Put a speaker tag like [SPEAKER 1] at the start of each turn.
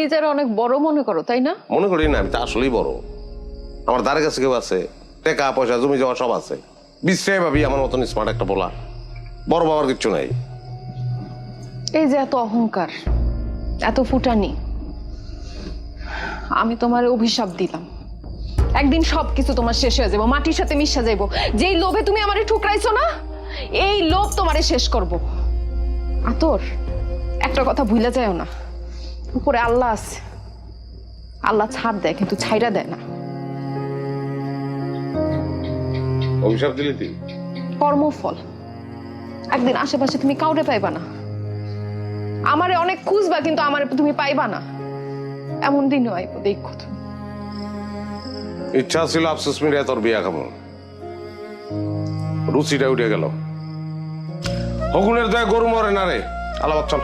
[SPEAKER 1] নিজের অনেক বড় মনে করো তাই না?
[SPEAKER 2] মনে করি না আমি তো আসলেই বড়। আমার দ্বারের কাছে কেউ আছে টাকা পয়সা জমি জমা সব আছে। বিশ্রায় ভাবি আমার মতন স্মার্ট একটা বলা। বড় বাবার কিচ্ছু নাই।
[SPEAKER 1] এই যে এত অহংকার এত ফুটানি আমি তোমার অভিশাপ দিলাম। একদিন সব কিছু তোমার শেষ হয়ে যাব মাটির সাথে মিশা যাইবো যেই লোভে তুমি আমারে ঠুকরাইছো না এই লোভ তোমারে শেষ করব। আতর একটা কথা ভুলে যাও না। উপরে আল্লাহ আছে। আল্লাহ ছাড় দেয় কিন্তু ছাইরা দেয় না।
[SPEAKER 2] অভিশাপ দিলি তুই
[SPEAKER 1] কর্মফল। একদিন আশেপাশে তুমি কাউরে পাইবা না। আমারে অনেক খুঁজবা কিন্তু আমারে তুমি পাইবা না। এমন দিন আইব দেখো তুমি।
[SPEAKER 2] ইচ্ছা ছিল আফসোস মিডিয়া তোর বিয়া খামো রুচিটা উঠে গেল। হগুনের দয়া গরু মরে না রে। আলাপ চল।